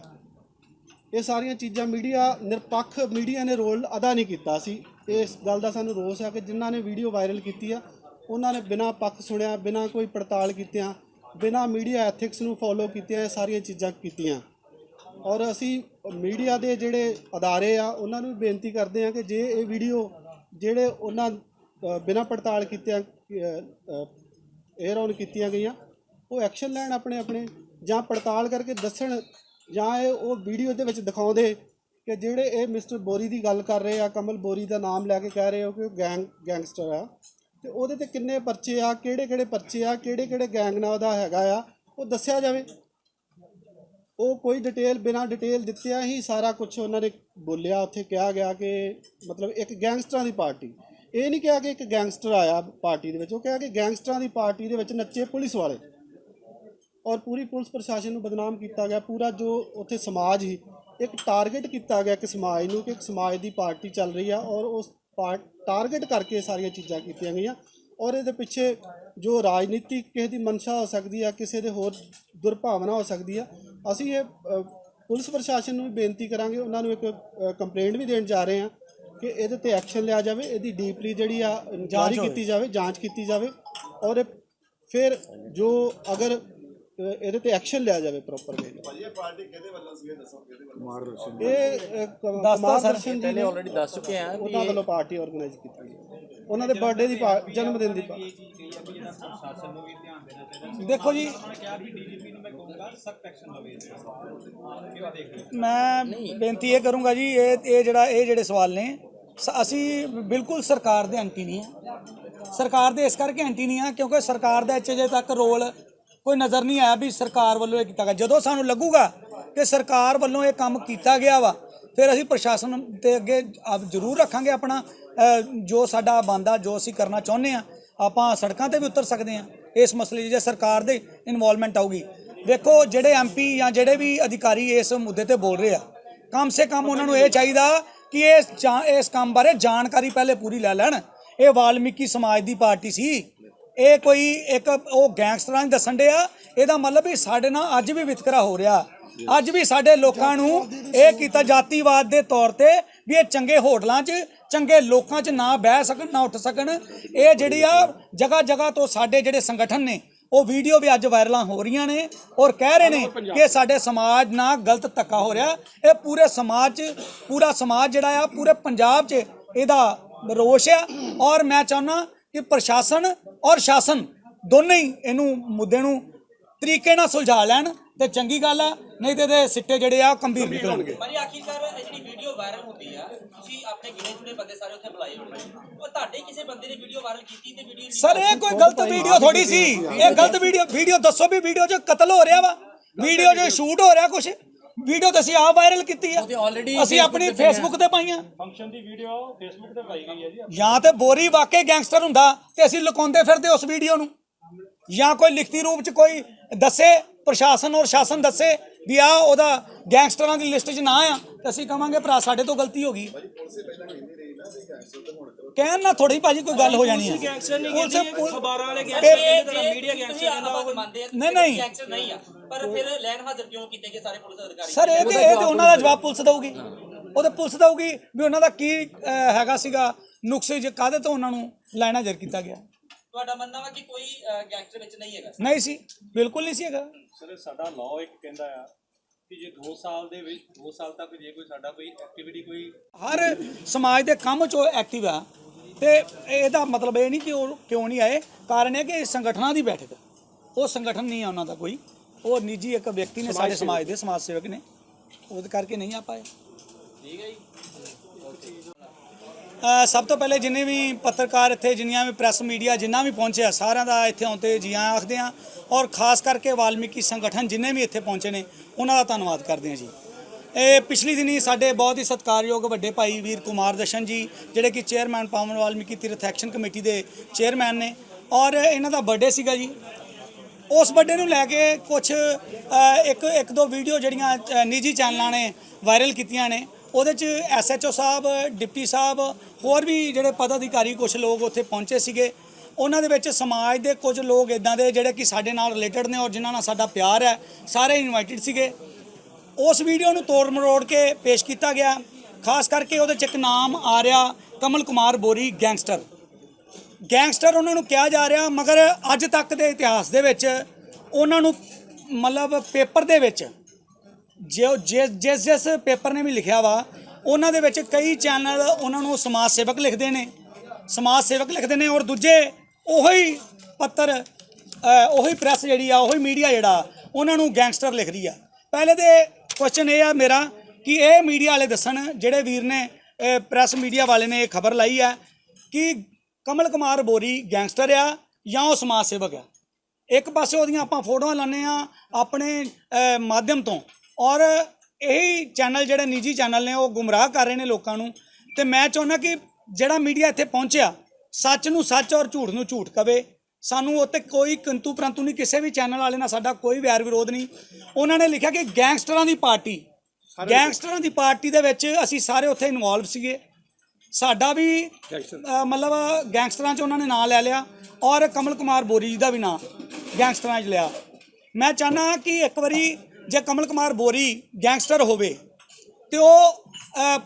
ਇਹ ਸਾਰੀਆਂ ਚੀਜ਼ਾਂ ਮੀਡੀਆ ਨਿਰਪੱਖ ਮੀਡੀਆ ਨੇ ਰੋਲ ਅਦਾ ਨਹੀਂ ਕੀਤਾ ਸੀ। ਇਸ ਗੱਲ ਦਾ ਸਾਨੂੰ ਰੋਸ ਹੈ ਕਿ ਜਿਨ੍ਹਾਂ ਨੇ ਵੀਡੀਓ ਵਾਇਰਲ ਕੀਤੀ ਆ, ਉਹਨਾਂ ਨੇ ਬਿਨਾਂ ਪੱਖ ਸੁਣਿਆ, ਬਿਨਾਂ ਕੋਈ ਪੜਤਾਲ ਕੀਤਿਆਂ ਬਿਨਾਂ ਮੀਡੀਆ ਐਥਿਕਸ ਨੂੰ ਫੋਲੋ ਕੀਤਿਆਂ, ਇਹ ਸਾਰੀਆਂ ਚੀਜ਼ਾਂ ਕੀਤੀਆਂ। ਔਰ ਅਸੀਂ ਮੀਡੀਆ ਦੇ ਜਿਹੜੇ ਅਦਾਰੇ ਆ, ਉਹਨਾਂ ਨੂੰ ਵੀ ਬੇਨਤੀ ਕਰਦੇ ਆ ਕਿ ਜੇ ਇਹ ਵੀਡੀਓ ਜਿਹੜੇ ਉਹਨਾਂ ਬਿਨਾਂ ਪੜਤਾਲ ਕੀਤਿਆਂ ਏਅਰ ਔਨ ਕੀਤੀਆਂ ਗਈਆਂ, ਉਹ ਐਕਸ਼ਨ ਲੈਣ ਆਪਣੇ ਆਪਣੇ ਜਾਂ ਪੜਤਾਲ ਕਰਕੇ ਦੱਸਣ ਜਾਂ ਇਹ ਉਹ ਵੀਡੀਓ ਦੇ ਵਿੱਚ ਦਿਖਾਉਂਦੇ ਕਿ ਜਿਹੜੇ ਇਹ ਮਿਸਟਰ ਬੋਰੀ ਦੀ ਗੱਲ ਕਰ ਰਹੇ ਆ, ਕਮਲ ਬੋਰੀ ਦਾ ਨਾਮ ਲੈ ਕੇ ਕਹਿ ਰਹੇ ਹੋ ਕਿ ਉਹ ਗੈਂਗ, ਗੈਂਗਸਟਰ ਆ। ਤੇ ਉਹਦੇ ਤੇ ਕਿੰਨੇ ਪਰਚੇ ਆ ਕਿਹੜੇ ਕਿਹੜੇ ਪਰਚੇ ਆ ਕਿਹੜੇ ਕਿਹੜੇ ਗੈਂਗ ਨਾਲ ਉਹਦਾ ਹੈਗਾ ਆ, ਉਹ ਦੱਸਿਆ ਜਾਵੇ। ਉਹ ਕੋਈ ਡਿਟੇਲ ਬਿਨਾਂ ਡਿਟੇਲ ਦਿੱਤਿਆਂ ਹੀ ਸਾਰਾ ਕੁਝ ਉਹਨਾਂ ਨੇ ਬੋਲਿਆ, ਉੱਥੇ ਕਿਹਾ ਗਿਆ ਕਿ ਮਤਲਬ ਇੱਕ ਗੈਂਗਸਟਰਾਂ ਦੀ ਪਾਰਟੀ। ਇਹ ਨਹੀਂ ਕਿਹਾ ਕਿ ਇੱਕ ਗੈਂਗਸਟਰ ਆਇਆ ਪਾਰਟੀ ਦੇ ਵਿੱਚ, ਉਹ ਕਿਹਾ ਕਿ ਗੈਂਗਸਟਰਾਂ ਦੀ ਪਾਰਟੀ ਦੇ ਵਿੱਚ ਨੱਚੇ ਪੁਲਿਸ ਵਾਲੇ। ਔਰ ਪੂਰੀ ਪੁਲਿਸ ਪ੍ਰਸ਼ਾਸਨ ਨੂੰ ਬਦਨਾਮ ਕੀਤਾ ਗਿਆ, ਪੂਰਾ ਜੋ ਉੱਥੇ ਸਮਾਜ ਹੀ ਇੱਕ ਟਾਰਗੇਟ ਕੀਤਾ ਗਿਆ ਕਿ ਸਮਾਜ ਨੂੰ ਕਿ ਇੱਕ ਸਮਾਜ ਦੀ ਪਾਰਟੀ ਚੱਲ ਰਹੀ ਆ ਔਰ ਉਸ ਟਾਰਗੇਟ ਕਰਕੇ ਸਾਰੀਆਂ ਚੀਜ਼ਾਂ ਕੀਤੀਆਂ ਗਈਆਂ ਔਰ ਇਹਦੇ ਪਿੱਛੇ ਜੋ ਰਾਜਨੀਤੀ ਕਿਸੇ ਦੀ ਮਨਸ਼ਾ ਹੋ ਸਕਦੀ ਆ ਕਿਸੇ ਦੇ ਹੋਰ ਦੁਰਭਾਵਨਾ ਹੋ ਸਕਦੀ ਆ ਅਸੀਂ ਇਹ ਪੁਲਿਸ ਪ੍ਰਸ਼ਾਸਨ ਨੂੰ ਵੀ ਬੇਨਤੀ ਕਰਾਂਗੇ ਉਹਨਾਂ ਨੂੰ ਇੱਕ ਕੰਪਲੇਂਟ ਵੀ ਦੇਣ ਜਾ ਰਹੇ ਆ ਕਿ ਇਹਦੇ ਤੇ ਐਕਸ਼ਨ ਲਿਆ ਜਾਵੇ ਇਹਦੀ ਡੀਪਲੀ ਜਿਹੜੀ ਆ ਜਾਰੀ ਕੀਤੀ ਜਾਵੇ ਜਾਂਚ ਕੀਤੀ ਜਾਵੇ ਔਰ ਫਿਰ ਜੋ ਅਗਰ ਇਹਦੇ ਤੇ ਐਕਸ਼ਨ ਲਿਆ ਜਾਵੇ ਪ੍ਰੋਪਰ ਵੇ ਇਹ ਪਾਰਟੀ ਕਿਹਦੇ ਵੱਲੋਂ ਸੀ ਇਹ ਦੱਸੋ ਕਿਹਦੇ ਵੱਲੋਂ ਇਹ ਕੁਮਾਰ ਦਰਸ਼ਨ ਜੀ ਨੇ ਆਲਰੇਡੀ ਦੱਸ ਚੁੱਕੇ ਆ ਉਹਨਾਂ ਵੱਲੋਂ ਪਾਰਟੀ ਆਰਗੇਨਾਈਜ਼ ਕੀਤੀ ਗਈ। ਉਹਨਾਂ ਦੇ ਬਰਥਡੇ ਦੀ ਜਨਮ ਦਿਨ ਦੀ ਦੇਖੋ ਜੀ। ਮੈਂ ਬੇਨਤੀ ਇਹ ਕਰੂੰਗਾ ਜੀ ਇਹ ਇਹ ਜਿਹੜਾ ਇਹ ਜਿਹੜੇ ਸਵਾਲ ਨੇ ਅਸੀਂ ਬਿਲਕੁਲ ਸਰਕਾਰ ਦੇ ਐਂਟੀ ਨਹੀਂ ਆ। ਸਰਕਾਰ ਦੇ ਇਸ ਕਰਕੇ ਐਂਟੀ ਨਹੀਂ ਆ ਕਿਉਂਕਿ ਸਰਕਾਰ ਦਾ ਇੱਥੇ ਜੇ ਤੱਕ ਰੋਲ ਕੋਈ ਨਜ਼ਰ ਨਹੀਂ ਆਇਆ ਵੀ ਸਰਕਾਰ ਵੱਲੋਂ ਇਹ ਕੀਤਾ ਗਿਆ। ਜਦੋਂ ਸਾਨੂੰ ਲੱਗੂਗਾ ਕਿ ਸਰਕਾਰ ਵੱਲੋਂ ਇਹ ਕੰਮ ਕੀਤਾ ਗਿਆ ਵਾ, ਫਿਰ ਅਸੀਂ ਪ੍ਰਸ਼ਾਸਨ ਤੇ ਅੱਗੇ ਆਪ ਜ਼ਰੂਰ ਰੱਖਾਂਗੇ ਆਪਣਾ ਜੋ ਸਾਡਾ ਬੰਦਾ, ਜੋ ਅਸੀਂ ਕਰਨਾ ਚਾਹੁੰਦੇ ਆ ਆਪਾਂ ਸੜਕਾਂ ਤੇ ਵੀ ਉਤਰ ਸਕਦੇ ਆ ਇਸ ਮਸਲੇ 'ਚ ਜੇ ਸਰਕਾਰ ਦੇ ਇਨਵੋਲਵਮੈਂਟ ਆਊਗੀ। ਦੇਖੋ ਜਿਹੜੇ ਐਮਪੀ ਜਾਂ ਜਿਹੜੇ ਵੀ ਅਧਿਕਾਰੀ ਇਸ ਮੁੱਦੇ ਤੇ ਬੋਲ ਰਹੇ ਆ, ਕਮ ਸੇ ਕਮ ਉਹਨਾਂ ਨੂੰ ਇਹ ਚਾਹੀਦਾ ਕਿ ਇਸ ਜਾਂ- ਇਸ ਕੰਮ ਬਾਰੇ ਜਾਣਕਾਰੀ ਪਹਿਲੇ ਪੂਰੀ ਲੈ ਲੈਣ। ਇਹ ਵਾਲਮੀਕੀ ਸਮਾਜ ਦੀ ਪਾਰਟੀ ਸੀ। ਇਹ ਕੋਈ ਇੱਕ ਉਹ ਗੈਂਗਸਟਰਾਂ ਨੂੰ ਦੱਸਣ ਡਿਆ, ਇਹਦਾ ਮਤਲਬ ਵੀ ਸਾਡੇ ਨਾਲ ਅੱਜ ਵੀ ਵਿਤਕਰਾ ਹੋ ਰਿਹਾ। ਅੱਜ ਵੀ ਸਾਡੇ ਲੋਕਾਂ ਨੂੰ ਇਹ ਕੀਤਾ ਜਾਤੀਵਾਦ ਦੇ ਤੌਰ ਤੇ ਵੀ ਇਹ ਚੰਗੇ ਹੋਟਲਾਂ 'ਚ, ਚੰਗੇ ਲੋਕਾਂ 'ਚ ਨਾ ਬਹਿ ਸਕਣ, ਨਾ ਉੱਠ ਸਕਣ। ਇਹ ਜਿਹੜੀ ਆ ਜਗ੍ਹਾ ਜਗ੍ਹਾ ਤੋਂ ਸਾਡੇ ਜਿਹੜੇ ਸੰਗਠਨ ਨੇ, ਉਹ ਵੀਡੀਓ ਵੀ ਅੱਜ ਵਾਇਰਲਾਂ ਹੋ ਰਹੀਆਂ ਨੇ ਔਰ ਕਹਿ ਰਹੇ ਨੇ ਕਿ ਸਾਡੇ ਸਮਾਜ ਨਾਲ ਗਲਤ ਧੱਕਾ ਹੋ ਰਿਹਾ। ਇਹ ਪੂਰੇ ਸਮਾਜ 'ਚ, ਪੂਰਾ ਸਮਾਜ ਜਿਹੜਾ ਆ, ਪੂਰੇ ਪੰਜਾਬ 'ਚ ਇਹਦਾ ਰੋਸ਼ ਆ। ਔਰ ਮੈਂ ਚਾਹੁੰਦਾ ਕਿ ਪ੍ਰਸ਼ਾਸਨ ਔਰ ਸ਼ਾਸਨ ਦੋਨੇ ਹੀ ਇਹਨੂੰ ਮੁੱਦੇ ਨੂੰ ਤਰੀਕੇ ਨਾਲ ਸੁਲਝਾ ਲੈਣ ਤੇ ਚੰਗੀ ਗੱਲ ਆ ਨਹੀਂ ਤੇ ਇਹਦੇ ਸਿੱਟੇ ਜਿਹੜੇ ਆ ਗੰਭੀਰ ਨਿਕਲਣਗੇ। ਪਰ ਆਖਿਰਕਾਰ ਇਹ ਜਿਹੜੀ ਵੀਡੀਓ ਵਾਇਰਲ ਹੁੰਦੀ ਆ ਤੁਸੀਂ ਆਪਣੇ ਗਿਣੇ ਚੁਣੇ ਬੰਦੇ ਸਾਰੇ ਉੱਥੇ ਬੁਲਾਏ ਹੋਣੇ ਉਹ ਤੁਹਾਡੇ ਕਿਸੇ ਬੰਦੇ ਨੇ ਵੀਡੀਓ ਵਾਇਰਲ ਕੀਤੀ ਤੇ ਵੀਡੀਓ ਸਰ ਇਹ ਕੋਈ ਗਲਤ ਵੀਡੀਓ ਥੋੜੀ ਸੀ। ਇਹ ਗਲਤ ਵੀਡੀਓ ਵੀਡੀਓ ਦੱਸੋ ਵੀ ਵੀਡੀਓ 'ਚ ਕਤਲ ਹੋ ਰਿਹਾ ਵਾ। ਵੀਡੀਓ 'ਚ ਸ਼ੂਟ ਹੋ ਰਿਹਾ ਕੁਛ। ਵੀਡੀਓ ਤਾਂ ਅਸੀਂ ਆਪ ਵਾਇਰਲ ਕੀਤੀ ਆ। ਅਸੀਂ ਆਪਣੀ ਫੇਸਬੁੱਕ ਤੇ ਪਾਈਆਂ। ਫੰਕਸ਼ਨ ਦੀ ਵੀਡੀਓ ਫੇਸਬੁੱਕ ਤੇ ਪਾਈ ਗਈ ਹੈ ਜੀ। ਜਾਂ ਤੇ ਬੋਰੀ ਵਾਕਈ ਗੈਂਗਸਟਰ ਹੁੰਦਾ ਤੇ ਅਸੀਂ ਲੁਕਾਉਂਦੇ ਫਿਰਦੇ ਉਸ ਵੀਡੀਓ ਨੂੰ। ਜਾਂ ਕੋਈ ਲਿਖਤੀ ਰੂਪ 'ਚ ਕੋਈ ਦੱਸੇ ਪ੍ਰਸ਼ਾਸਨ ਔਰ ਸ਼ਾਸਨ ਦੱਸੇ ਵੀ ਆ ਉਹਦਾ ਗੈਂਗਸਟਰਾਂ ਦੀ ਲਿਸਟ 'ਚ ਨਾ ਆ ਤੇ ਅਸੀਂ ਕਵਾਂਗੇ ਭਰਾ ਸਾਡੇ ਤੋਂ ਗਲਤੀ ਹੋ ਗਈ। ਕਹਿਣ ਨਾ ਥੋੜੀ ਭਾਜੀ ਕੋਈ ਗੱਲ ਹੋ ਜਾਣੀ ਹੈ। ਗੈਂਗਸਟਰ ਨਹੀਂ ਕਹਿੰਦੀ ਖਬਰਾਂ ਵਾਲੇ ਗੈਂਗਸਟਰ ਕਹਿੰਦੇ ਤਾਂ ਮੀਡੀਆ ਗੈਂਗਸਟਰ ਕਹਿੰਦਾ ਉਹ ਨਹੀਂ, ਨਹੀਂ। ਗੈਂਗਸਟਰ ਨਹੀਂ ਆ। ਪਰ ਫਿਰ ਲੈਣ ਹਾਜ਼ਰ ਕਿਉਂ ਕੀਤੇ ਗਏ ਸਾਰੇ ਪੁਲਿਸ ਅਧਿਕਾਰੀ? ਸਰ ਇਹ ਤੇ ਇਹ ਤੇ ਉਹਨਾਂ ਦਾ ਜਵਾਬ ਪੁਲਿਸ ਦਊਗੀ। ਉਹ ਤੇ ਪੁਲਿਸ ਦਊਗੀ ਵੀ ਉਹਨਾਂ ਦਾ ਕੀ ਹੈਗਾ ਸੀਗਾ ਨੁਕਸੇ ਜੇ ਕਾਹਦੇ ਤੋਂ ਉਹਨਾਂ ਨੂੰ ਲੈਣਾ ਜਰ ਕੀਤਾ ਗਿਆ। ਤੁਹਾਡਾ ਮੰਨਣਾ ਵਾ ਕਿ ਕੋਈ ਗੈਂਗਸਟਰ ਵਿੱਚ ਨਹੀਂ ਹੈਗਾ। ਨਹੀਂ ਸੀ। ਬਿਲਕੁਲ ਨਹੀਂ ਸੀ ਹੈਗਾ। ਸਰ ਸਾਡਾ ਲਾਅ ਇੱਕ ਕਹਿੰਦਾ ਆ ਕਿ ਜੇ 2 ਸਾਲ ਦੇ ਵਿੱਚ 2 ਸਾਲ ਤੱਕ ਜੇ ਕੋਈ ਸਾਡਾ ਕੋਈ ਐਕਟੀਵਿਟੀ ਕੋਈ ਹਰ ਸਮਾਜ ਦੇ ਕੰਮ 'ਚ ਐਕਟਿਵ ਆ ਤੇ ਇਹਦਾ ਮਤਲਬ ਇਹ ਨਹੀਂ ਕਿ ਉਹ ਕਿਉਂ ਨਹੀਂ ਆਏ ਕਾਰਨ ਇਹ ਕਿ ਸੰਗਠਨਾਂ ਦੀ ਬੈਠਕ ਉਹ ਸੰਗਠਨ ਨਹੀਂ ਆ ਉਹਨਾਂ ਦਾ ਕੋਈ। ਉਹ ਨਿੱਜੀ ਇੱਕ ਵਿਅਕਤੀ ਨੇ ਸਾਡੇ ਸਮਾਜ ਦੇ ਸਮਾਜ ਸੇਵਕ ਨੇ। ਉਹਦੇ ਕਰਕੇ ਨਹੀਂ ਆ ਪਾਏ। ਅ, ਸਭ ਤੋਂ ਪਹਿਲੇ ਜਿੰਨੇ ਵੀ ਪੱਤਰਕਾਰ ਇੱਥੇ, ਜਿੰਨੀਆਂ ਵੀ ਪ੍ਰੈਸ ਮੀਡੀਆ ਜਿੰਨਾ ਵੀ ਪਹੁੰਚਿਆ ਸਾਰਿਆਂ ਦਾ ਇੱਥੇ ਆਉਣ ਤੇ ਜੀ ਆਇਆਂ ਆਖਦੇ ਆ ਔਰ ਖਾਸ ਕਰਕੇ ਵਾਲਮੀਕੀ ਸੰਗਠਨ ਜਿੰਨੇ ਵੀ ਇੱਥੇ ਪਹੁੰਚੇ ਨੇ, ਉਹਨਾਂ ਦਾ ਧੰਨਵਾਦ ਕਰਦੇ ਆ ਜੀ। ਇਹ ਪਿਛਲੀ ਦਿਨੀ ਸਾਡੇ ਬਹੁਤ ਹੀ ਸਤਿਕਾਰਯੋਗ ਵੱਡੇ ਭਾਈ ਵੀਰ ਕੁਮਾਰ ਦਸ਼ਨ ਜੀ, ਜਿਹੜੇ ਕਿ ਚੇਅਰਮੈਨ ਪਾਵਨ ਵਾਲਮੀਕੀ ਤੀਰਥ ਐਕਸ਼ਨ ਕਮੇਟੀ ਦੇ ਚੇਅਰਮੈਨ ਨੇ। ਔਰ ਇਹਨਾਂ ਦਾ ਬਰਥਡੇ ਸੀਗਾ ਜੀ। ਉਸ ਬਰਥਡੇ ਨੂੰ ਲੈ ਕੇ ਕੁਝ ਇੱਕ ਇੱਕ ਦੋ ਵੀਡੀਓ ਜਿਹੜੀਆਂ ਨਿੱਜੀ ਚੈਨਲਾਂ ਨੇ ਵਾਇਰਲ ਕੀਤੀਆਂ ਨੇ। ਉਹਦੇ ਚ ਐਸਐਚਓ ਸਾਹਿਬ, ਡਿਪਟੀ ਸਾਹਿਬ, ਹੋਰ ਵੀ ਜਿਹੜੇ ਪਦ ਅਧਿਕਾਰੀ ਕੁਝ ਲੋਕ ਉੱਥੇ ਪਹੁੰਚੇ ਸੀਗੇ। ਉਹਨਾਂ ਦੇ ਵਿੱਚ ਸਮਾਜ ਦੇ ਕੁਝ ਲੋਕ ਇਦਾਂ ਦੇ ਜਿਹੜੇ ਕਿ ਸਾਡੇ ਨਾਲ ਰਿਲੇਟਡ ਨੇ ਔਰ ਜਿਨ੍ਹਾਂ ਨਾਲ ਸਾਡਾ ਪਿਆਰ ਹੈ, ਸਾਰੇ ਇਨਵਾਈਟਡ ਸੀਗੇ। ਉਸ ਵੀਡੀਓ ਨੂੰ ਤੋੜ ਮਰੋੜ ਕੇ ਪੇਸ਼ ਕੀਤਾ ਗਿਆ। ਖਾਸ ਕਰਕੇ ਉਹਦੇ ਚ ਇੱਕ ਨਾਮ ਆ ਰਿਹਾ ਕਮਲ ਕੁਮਾਰ ਬੋਰੀ, ਗੈਂਗਸਟਰ। ਗੈਂਗਸਟਰ ਉਹਨਾਂ ਨੂੰ ਕਿਹਾ ਜਾ ਰਿਹਾ, ਮਗਰ ਅੱਜ ਤੱਕ ਦੇ ਇਤਿਹਾਸ ਦੇ ਵਿੱਚ, ਉਹਨਾਂ ਨੂੰ ਮਤਲਬ ਪੇਪਰ ਦੇ ਵਿੱਚ ਜੋ ਜਿਸ ਜਿਸ ਜਿਸ ਪੇਪਰ ਨੇ ਵੀ ਲਿਖਿਆ ਵਾ, ਉਹਨਾਂ ਦੇ ਵਿੱਚ ਕਈ ਚੈਨਲ ਉਹਨਾਂ ਨੂੰ ਸਮਾਜ ਸੇਵਕ ਲਿਖਦੇ ਨੇ। ਸਮਾਜ ਸੇਵਕ ਲਿਖਦੇ ਨੇ ਔਰ ਦੂਜੇ ਉਹੀ ਪੱਤਰ ਉਹੀ ਪ੍ਰੈਸ ਜਿਹੜੀ ਆ, ਉਹੀ ਮੀਡੀਆ ਜਿਹੜਾ, ਉਹਨਾਂ ਨੂੰ ਗੈਂਗਸਟਰ ਲਿਖ ਰਹੀ ਆ। ਪਹਿਲੇ ਤੇ ਕੁਐਸਚਨ ਇਹ ਆ ਮੇਰਾ ਕਿ ਇਹ ਮੀਡੀਆ ਵਾਲੇ ਦੱਸਣ, ਜਿਹੜੇ ਵੀਰ ਨੇ ਪ੍ਰੈਸ ਮੀਡੀਆ ਵਾਲੇ ਨੇ ਇਹ ਖਬਰ ਲਾਈ ਆ ਕਿ ਕਮਲ ਕੁਮਾਰ ਬੋਰੀ ਗੈਂਗਸਟਰ ਆ ਜਾਂ ਉਹ ਸਮਾਜ ਸੇਵਕ ਆ। ਇੱਕ ਪਾਸੇ ਉਹਦੀਆਂ ਆਪਾਂ ਫੋਟੋਆਂ ਲਾਉਂਦੇ ਆ ਆਪਣੇ ਮਾਧਿਅਮ ਤੋਂ। ਔਰ ਇਹੀ ਚੈਨਲ ਜਿਹੜੇ ਨਿੱਜੀ ਚੈਨਲ ਨੇ ਉਹ ਗੁੰਮਰਾਹ ਕਰ ਰਹੇ ਨੇ ਲੋਕਾਂ ਨੂੰ। ਤੇ ਮੈਂ ਚਾਹੁੰਦਾ ਕਿ ਜਿਹੜਾ ਮੀਡੀਆ ਇੱਥੇ ਪਹੁੰਚਿਆ ਸੱਚ ਨੂੰ ਸੱਚ ਔਰ ਝੂਠ ਨੂੰ ਝੂਠ ਕਵੇ। ਸਾਨੂੰ ਉੱਤੇ ਕੋਈ ਕਿੰਤੂ ਪ੍ਰੰਤੂ ਨਹੀਂ ਕਿਸੇ ਵੀ ਚੈਨਲ ਵਾਲੇ ਨਾਲ ਸਾਡਾ ਕੋਈ ਵੈਰ ਵਿਰੋਧ ਨਹੀਂ। ਉਹਨਾਂ ਨੇ ਲਿਖਿਆ ਕਿ ਗੈਂਗਸਟਰਾਂ ਦੀ ਪਾਰਟੀ ਗੈਂਗਸਟਰਾਂ ਦੀ ਪਾਰਟੀ ਦੇ ਵਿੱਚ ਅਸੀਂ ਸਾਰੇ ਉੱਥੇ ਇਨਵੋਲਵ ਸੀਗੇ। ਸਾਡਾ ਵੀ ਮਤਲਬ ਗੈਂਗਸਟਰਾਂ 'ਚ ਉਹਨਾਂ ਨੇ ਨਾਂ ਲੈ ਲਿਆ ਔਰ ਕਮਲ ਕੁਮਾਰ ਬੋਰੀ ਜੀ ਦਾ ਵੀ ਨਾਂ ਗੈਂਗਸਟਰਾਂ 'ਚ ਲਿਆ। ਮੈਂ ਚਾਹਨਾ ਕਿ ਇੱਕ ਵਾਰੀ ਜੇ ਕਮਲ ਕੁਮਾਰ ਬੋਰੀ ਗੈਂਗਸਟਰ ਹੋਵੇ ਤੇ ਉਹ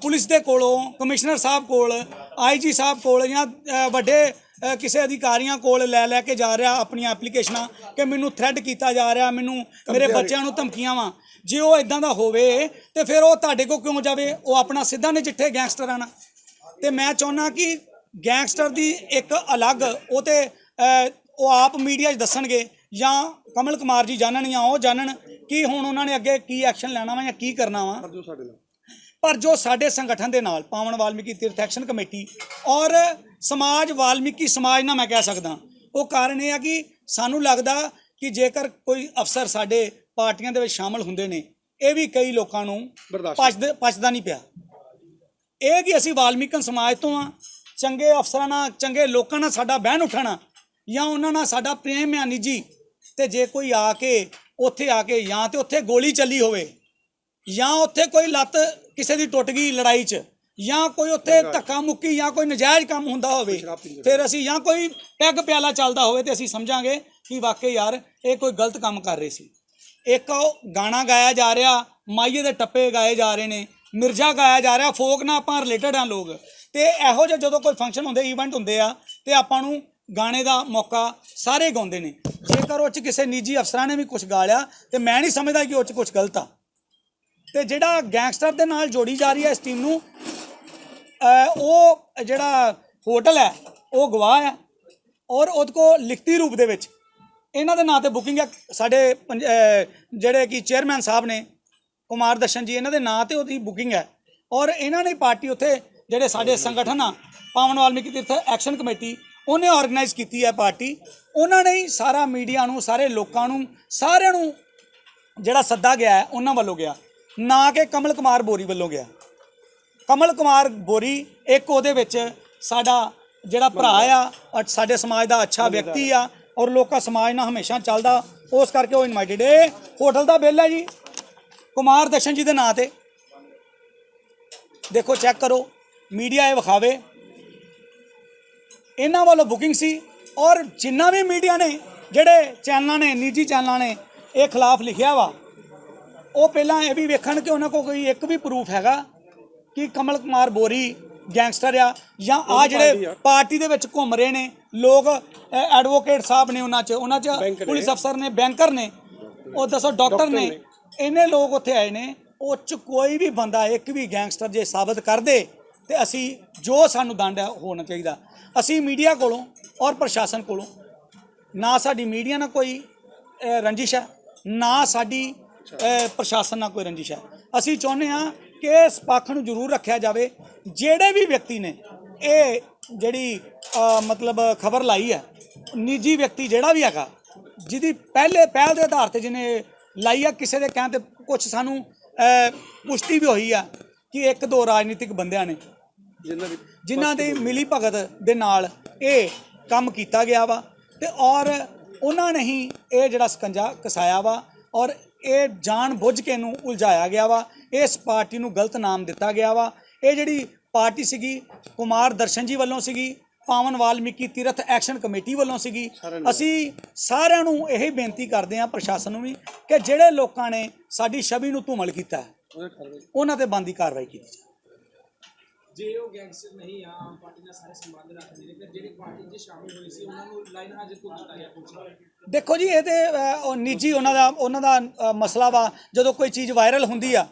ਪੁਲਿਸ ਦੇ ਕੋਲੋਂ ਕਮਿਸ਼ਨਰ ਸਾਹਿਬ ਕੋਲ ਆਈਜੀ ਸਾਹਿਬ ਕੋਲ ਜਾਂ ਵੱਡੇ ਕਿਸੇ ਅਧਿਕਾਰੀਆਂ ਕੋਲ ਲੈ ਲੈ ਕੇ ਜਾ ਰਿਹਾ ਆਪਣੀਆਂ ਐਪਲੀਕੇਸ਼ਨਾਂ ਕਿ ਮੈਨੂੰ ਥ੍ਰੈਡ ਕੀਤਾ ਜਾ ਰਿਹਾ ਮੈਨੂੰ ਮੇਰੇ ਬੱਚਿਆਂ ਨੂੰ ਧਮਕੀਆਂ ਵਾ। ਜੇ ਉਹ ਇਦਾਂ ਦਾ ਹੋਵੇ ਤੇ ਫਿਰ ਉਹ ਤੁਹਾਡੇ ਕੋਲ ਕਿਉਂ ਜਾਵੇ? ਉਹ ਆਪਣਾ ਸਿੱਧਾ ਨਜਿੱਠੇ ਗੈਂਗਸਟਰਾਂ ਨਾਲ ਤੇ ਮੈਂ ਚਾਹੁੰਦਾ ਕਿ ਗੈਂਗਸਟਰ ਦੀ ਇੱਕ ਅਲੱਗ ਉਹ ਤੇ ਉਹ ਆਪ ਮੀਡੀਆ 'ਚ ਦੱਸਣਗੇ ਜਾਂ ਕਮਲ ਕੁਮਾਰ ਜੀ ਜਾਣਨ ਜਾਂ ਉਹ ਜਾਣਨ ਕਿ ਹੁਣ ਉਹਨਾਂ ਨੇ ਅੱਗੇ ਕੀ ਐਕਸ਼ਨ ਲੈਣਾ ਵਾ ਜਾਂ ਕੀ ਕਰਨਾ ਵਾ? ਪਰ ਜੋ ਸਾਡੇ ਸੰਗਠਨ ਦੇ ਨਾਲ ਪਾਵਨ ਵਾਲਮੀਕੀ ਤੀਰਥ ਐਕਸ਼ਨ ਕਮੇਟੀ ਔਰ ਸਮਾਜ ਵਾਲਮੀਕੀ ਸਮਾਜ ਨਾਲ ਮੈਂ ਕਹਿ ਸਕਦਾ ਉਹ ਕਾਰਨ ਇਹ ਆ ਕਿ ਸਾਨੂੰ ਲੱਗਦਾ ਕਿ ਜੇਕਰ ਕੋਈ ਅਫਸਰ ਸਾਡੇ ਪਾਰਟੀਆਂ ਦੇ ਵਿੱਚ ਸ਼ਾਮਲ ਹੁੰਦੇ ਨੇ ਇਹ ਵੀ ਕਈ ਲੋਕਾਂ ਨੂੰ ਪਚਦ ਪਚਦਾ ਨਹੀਂ ਪਿਆ। ਇਹ ਕਿ ਅਸੀਂ ਵਾਲਮੀਕਨ ਸਮਾਜ ਤੋਂ ਆ ਚੰਗੇ ਅਫਸਰਾਂ ਨਾਲ ਚੰਗੇ ਲੋਕਾਂ ਨਾਲ ਸਾਡਾ ਬਹਿਣ ਉੱਠਣਾ ਜਾਂ ਉਹਨਾਂ ਨਾਲ ਸਾਡਾ ਪ੍ਰੇਮ ਆ ਨਿੱਜੀ ਤੇ ਜੇ ਕੋਈ ਆ ਕੇ ਉੱਥੇ ਆ ਕੇ ਜਾਂ ਤੇ ਉੱਥੇ ਗੋਲੀ ਚੱਲੀ ਹੋਵੇ ਜਾਂ ਉੱਥੇ ਕੋਈ ਲੱਤ ਕਿਸੇ ਦੀ ਟੁੱਟ ਗਈ ਲੜਾਈ 'ਚ ਜਾਂ ਕੋਈ ਉੱਥੇ ਧੱਕਾ ਮੁੱਕੀ ਜਾਂ ਕੋਈ ਨਜਾਇਜ਼ ਕੰਮ ਹੁੰਦਾ ਹੋਵੇ ਫਿਰ ਅਸੀਂ ਜਾਂ ਕੋਈ ਪੈਗ ਪਿਆਲਾ ਚੱਲਦਾ ਹੋਵੇ ਤੇ ਅਸੀਂ ਸਮਝਾਂਗੇ ਕਿ ਵਾਕਈ ਯਾਰ ਇਹ ਕੋਈ ਗਲਤ ਕੰਮ ਕਰ ਰਹੇ ਸੀ। ਇੱਕ ਉਹ ਗਾਣਾ ਗਾਇਆ ਜਾ ਰਿਹਾ ਮਾਈਏ ਦੇ ਟੱਪੇ ਗਾਏ ਜਾ ਰਹੇ ਨੇ ਮਿਰਜ਼ਾ ਗਾਇਆ ਜਾ ਰਿਹਾ ਫੋਕ ਨਾਲ ਆਪਾਂ ਰਿਲੇਟਡ ਆ ਲੋਕ ਤੇ ਇਹੋ ਜਿਹੇ ਜਦੋਂ ਕੋਈ ਫੰਕਸ਼ਨ ਹੁੰਦੇ ਇਵੈਂਟ ਹੁੰਦੇ ਆ ਤੇ ਆਪਾਂ ਨੂੰ ਗਾਣੇ ਦਾ ਮੌਕਾ ਸਾਰੇ ਗਾਉਂਦੇ ਨੇ। ਜੇਕਰ ਉਹ ਚ ਕਿਸੇ ਨਿੱਜੀ ਅਫਸਰਾਂ ਨੇ ਵੀ ਕੁਝ ਗਾਲਿਆ ਤੇ ਮੈਂ ਨਹੀਂ ਸਮਝਦਾ ਕਿ ਉਹ ਚ ਕੁਝ ਗਲਤ ਆ। ਤੇ ਜਿਹੜਾ ਗੈਂਗਸਟਰ ਦੇ ਨਾਲ ਜੋੜੀ ਜਾ ਰਹੀ ਹੈ ਇਸ ਟੀਮ ਨੂੰ ਉਹ ਜਿਹੜਾ ਹੋਟਲ ਹੈ, ਉਹ ਗਵਾਹ ਹੈ ਔਰ ਉਹਦੇ ਕੋ ਲਿਖਤੀ ਰੂਪ ਦੇ ਵਿੱਚ ਇਹਨਾਂ ਦੇ ਨਾਂ ਤੇ ਬੁਕਿੰਗ ਹੈ। ਸਾਡੇ ਪੰਜ- ਜਿਹੜੇ ਕਿ ਚੇਅਰਮੈਨ ਸਾਹਿਬ ਨੇ, ਕੁਮਾਰ ਦਰਸ਼ਨ ਜੀ, ਇਹਨਾਂ ਦੇ ਨਾਂ ਤੇ ਉਹਦੀ ਬੁਕਿੰਗ ਹੈ ਔਰ ਇਹਨਾਂ ਨੇ ਪਾਰਟੀ ਉੱਥੇ, ਜਿਹੜੇ ਸਾਡੇ ਸੰਗਠਨ ਆ, ਪਾਵਨ ਵਾਲਮੀਕੀ ਤੀਰਥ ਐਕਸ਼ਨ ਕਮੇਟੀ ਉਹਨੇ ਆਰਗੇਨਾਈਜ਼ ਕੀਤੀ ਹੈ ਪਾਰਟੀ। ਉਹਨਾਂ ਨੇ ਹੀ ਸਾਰਾ ਮੀਡੀਆ ਨੂੰ, ਸਾਰੇ ਲੋਕਾਂ ਨੂੰ, ਸਾਰਿਆਂ ਨੂੰ ਜਿਹੜਾ ਸੱਦਾ ਗਿਆ ਹੈ, ਉਹਨਾਂ ਵੱਲੋਂ ਗਿਆ। ਨਾ ਕਿ ਕਮਲ ਕੁਮਾਰ ਬੋਰੀ ਵੱਲੋਂ ਗਿਆ। ਕਮਲ ਕੁਮਾਰ ਬੋਰੀ ਇੱਕ ਉਹਦੇ ਵਿੱਚ ਸਾਡਾ ਜਿਹੜਾ ਭਰਾ ਆ ਔਰ ਸਾਡੇ ਸਮਾਜ ਦਾ ਅੱਛਾ ਵਿਅਕਤੀ ਆ ਔਰ ਲੋਕਾਂ ਸਮਾਜ ਨਾਲ ਹਮੇਸ਼ਾ ਚੱਲਦਾ। ਉਸ ਕਰਕੇ ਉਹ ਇਨਵਾਈਟਡ ਏ। ਹੋਟਲ ਦਾ ਬਿੱਲ ਹੈ ਜੀ। ਕੁਮਾਰ ਦਰਸ਼ਨ ਜੀ ਦੇ ਨਾਂ ਤੇ। ਦੇਖੋ ਚੈੱਕ ਕਰੋ। ਮੀਡੀਆ ਇਹ ਵਿਖਾਵੇ। ਇਹਨਾਂ ਵੱਲੋਂ ਬੁਕਿੰਗ ਸੀ ਔਰ ਜਿੰਨਾ ਵੀ ਮੀਡੀਆ ਨੇ ਜਿਹੜੇ ਚੈਨਲਾਂ ਨੇ ਨਿੱਜੀ ਚੈਨਲਾਂ ਨੇ ਇਹ ਖਿਲਾਫ ਲਿਖਿਆ ਵਾ ਉਹ ਪਹਿਲਾਂ ਇਹ ਵੀ ਵੇਖਣ ਕਿ ਉਹਨਾਂ ਕੋਲ ਕੋਈ ਇੱਕ ਵੀ ਪ੍ਰੂਫ ਹੈਗਾ ਕਿ ਕਮਲ ਕੁਮਾਰ ਬੋਰੀ ਗੈਂਗਸਟਰ ਆ ਜਾਂ ਆ ਜਿਹੜੇ ਪਾਰਟੀ ਦੇ ਵਿੱਚ ਘੁੰਮ ਰਹੇ ਨੇ ਲੋਕ ਐਡਵੋਕੇਟ ਸਾਹਿਬ ਨੇ ਉਹਨਾਂ 'ਚ ਉਹਨਾਂ 'ਚ ਪੁਲਿਸ ਅਫਸਰ ਨੇ ਬੈਂਕਰ ਨੇ ਉਹ ਦੱਸੋ ਡਾਕਟਰ ਨੇ ਇੰਨੇ ਲੋਕ ਉੱਥੇ ਆਏ ਨੇ ਉਹ 'ਚ ਕੋਈ ਵੀ ਬੰਦਾ ਇੱਕ ਵੀ ਗੈਂਗਸਟਰ ਜੇ ਸਾਬਤ ਕਰ ਦੇ ਤੇ ਅਸੀਂ ਜੋ ਸਾਨੂੰ ਦੰਡ ਹੈ ਹੋਣਾ ਚਾਹੀਦਾ। ਅਸੀਂ ਮੀਡੀਆ ਕੋਲੋਂ ਔਰ ਪ੍ਰਸ਼ਾਸਨ ਕੋਲੋਂ ਨਾ ਸਾਡੀ ਮੀਡੀਆ ਨਾਲ ਕੋਈ ਰੰਜਿਸ਼ ਹੈ, ਨਾ ਸਾਡੀ ਪ੍ਰਸ਼ਾਸਨ ਨਾਲ ਕੋਈ ਰੰਜਿਸ਼ ਹੈ। ਅਸੀਂ ਚਾਹੁੰਦੇ ਹਾਂ ਕਿ ਇਸ ਪੱਖ ਨੂੰ ਜ਼ਰੂਰ ਰੱਖਿਆ ਜਾਵੇ। ਜਿਹੜੇ ਵੀ ਵਿਅਕਤੀ ਨੇ, ਇਹ ਜਿਹੜੀ ਮਤਲਬ ਖਬਰ ਲਾਈ ਹੈ, ਨਿੱਜੀ ਵਿਅਕਤੀ ਜਿਹੜਾ ਵੀ ਹੈਗਾ, ਜਿਹਦੀ ਪਹਿਲੇ ਪਹਿਲ ਦੇ ਆਧਾਰ ਤੇ ਜਿਹਨੇ ਲਾਈ ਆ, ਕਿਸੇ ਦੇ ਕਹਿਣ ਤੇ ਕੁਝ ਸਾਨੂੰ ਪੁਸ਼ਟੀ ਵੀ ਹੋਈ ਆ ਕਿ ਇੱਕ ਦੋ ਰਾਜਨੀਤਿਕ ਬੰਦਿਆਂ ਨੇ ਜਿਨ੍ਹਾਂ ਦੀ ਮਿਲੀ ਭਗਤ ਦੇ ਨਾਲ ਇਹ ਕੰਮ ਕੀਤਾ ਗਿਆ ਵਾ ਤੇ ਔਰ ਉਹਨਾਂ ਨੇ ਹੀ ਇਹ ਜਿਹੜਾ ਸਕੰਜਾ ਕਸਾਇਆ ਵਾ ਔਰ ਇਹ ਜਾਣ ਬੁੱਝ ਕੇ ਨੂੰ ਉਲਝਾਇਆ ਗਿਆ ਵਾ ਇਸ ਪਾਰਟੀ ਨੂੰ ਗਲਤ ਨਾਮ ਦਿੱਤਾ ਗਿਆ ਵਾ। ਇਹ ਜਿਹੜੀ ਪਾਰਟੀ ਸੀਗੀ ਕੁਮਾਰ ਦਰਸ਼ਨ ਜੀ ਵੱਲੋਂ ਸੀਗੀ ਪਾਵਨ ਵਾਲਮੀਕੀ ਤੀਰਥ ਐਕਸ਼ਨ ਕਮੇਟੀ ਵੱਲੋਂ ਸੀਗੀ। ਅਸੀਂ ਸਾਰਿਆਂ ਨੂੰ ਇਹ ਬੇਨਤੀ ਕਰਦੇ ਹਾਂ ਪ੍ਰਸ਼ਾਸਨ ਨੂੰ ਵੀ ਕਿ ਜਿਹੜੇ ਲੋਕਾਂ ਨੇ ਸਾਡੀ ਛਵੀ ਨੂੰ ਧੂਮਲ ਕੀਤਾ ਹੈ ਉਹਨਾਂ ਤੇ ਬੰਦੀ ਕਾਰਵਾਈ ਕੀਤੀ ਜਾਵੇ। ਜੇ ਉਹ ਗੈਂਗਸਟਰ ਨਹੀਂ ਆ ਆਮ ਪਾਰਟੀ ਨਾਲ ਸਾਰੇ ਸੰਬੰਧ ਰੱਖਦੇ ਨੇ ਫਿਰ ਜਿਹੜੇ ਪਾਰਟੀ 'ਚ ਸ਼ਾਮਿਲ ਹੋਏ ਸੀ ਉਹਨਾਂ ਨੂੰ ਲਾਈਨ ਹਾਜ਼ਰ ਕਿਉਂ ਕੀਤਾ ਗਿਆ ਪੁਲਿਸ ਵੱਲੋਂ? ਦੇਖੋ ਜੀ ਇਹ ਤੇ ਅਹ, ਉਹ ਨਿੱਜੀ ਉਹਨਾਂ ਦਾ ਉਹਨਾਂ ਦਾ ਅਹ, ਮਸਲਾ ਵਾ ਜਦੋਂ ਕੋਈ ਚੀਜ਼ ਵਾਇਰਲ ਹੁੰਦੀ ਆ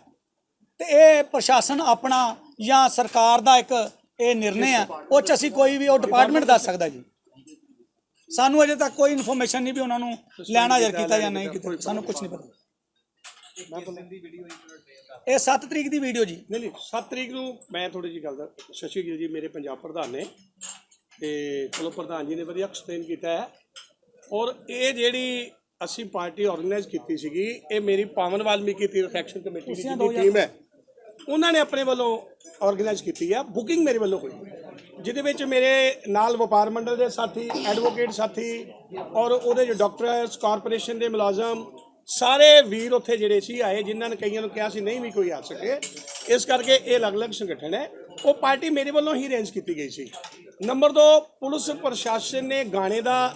ਤੇ ਇਹ ਪ੍ਰਸ਼ਾਸਨ ਆਪਣਾ ਜਾਂ ਸਰਕਾਰ ਦਾ ਇੱਕ ਇਹ ਨਿਰਣੇ ਆ ਉਹ ਚ ਅਸੀਂ ਕੋਈ ਵੀ ਉਹ ਡਿਪਾਰਟਮੈਂਟ ਦੱਸ ਸਕਦਾ ਜੀ। ਸਾਨੂੰ ਅਜੇ ਤੱਕ ਕੋਈ ਇਨਫੋਰਮੇਸ਼ਨ ਨਹੀਂ ਵੀ ਉਹਨਾਂ ਨੂੰ ਲੈਣਾ ਜਰ ਕੀਤਾ ਜਾਂ ਨਹੀਂ ਕੀਤਾ ਸਾਨੂੰ ਕੁਝ ਨਹੀਂ ਪਤਾ। ਇਹ 7 ਤਰੀਕ ਦੀ ਵੀਡੀਓ ਜੀ। ਨਹੀਂ ਨਹੀਂ 7 ਤਰੀਕ ਨੂੰ ਮੈਂ ਥੋੜੀ ਜੀ ਗੱਲ ਦਾ ਸ਼ਸ਼ੀ ਜੀ ਮੇਰੇ ਪੰਜਾਬ ਪ੍ਰਧਾਨ ਨੇ ਤੇ ਚਲੋ ਪ੍ਰਧਾਨ ਜੀ ਨੇ ਵਧੀਆ ਐਕਸਪਲੇਨ ਕੀਤਾ ਹੈ। ਔਰ ਇਹ ਜਿਹੜੀ ਅਸੀਂ ਪਾਰਟੀ ਆਰਗੇਨਾਈਜ਼ ਕੀਤੀ ਸੀਗੀ ਇਹ ਮੇਰੀ ਪਾਵਨ ਵਾਲਮੀਕੀ ਤੀਰਥ ਐਕਸ਼ਨ ਕਮੇਟੀ ਦੀ ਜਿਹੜੀ ਟੀਮ ਹੈ ਉਹਨਾਂ ਨੇ ਆਪਣੇ ਵੱਲੋਂ ਆਰਗੇਨਾਈਜ਼ ਕੀਤੀ ਹੈ। ਬੁਕਿੰਗ ਮੇਰੇ ਵੱਲੋਂ ਹੋਈ। ਜਿਹਦੇ ਵਿੱਚ ਮੇਰੇ ਨਾਲ ਵਪਾਰ ਮੰਡਲ ਦੇ ਸਾਥੀ ਐਡਵੋਕੇਟ ਸਾਥੀ ਔਰ ਉਹਦੇ ਜੋ ਡਾਕਟਰਸ ਕਾਰਪੋਰੇਸ਼ਨ ਦੇ ਮੁਲਾਜ਼ਮ ਸਾਰੇ ਵੀਰ ਉੱਥੇ ਜਿਹੜੇ ਸੀ, ਆਏ, ਜਿਨ੍ਹਾਂ ਨੇ ਕਈਆਂ ਨੂੰ ਕਿਹਾ ਸੀ, ਨਹੀਂ ਵੀ ਕੋਈ ਆ ਸਕੇ। ਇਸ ਕਰਕੇ ਇਹ ਅਲੱਗ-ਅਲੱਗ ਸੰਗਠਨ ਹੈ। ਉਹ ਪਾਰਟੀ ਮੇਰੇ ਵੱਲੋਂ ਹੀ ਅਰੇਂਜ ਕੀਤੀ ਗਈ ਸੀ। ਨੰਬਰ 2 ਪੁਲਿਸ ਪ੍ਰਸ਼ਾਸਨ ਨੇ ਗਾਣੇ ਦਾ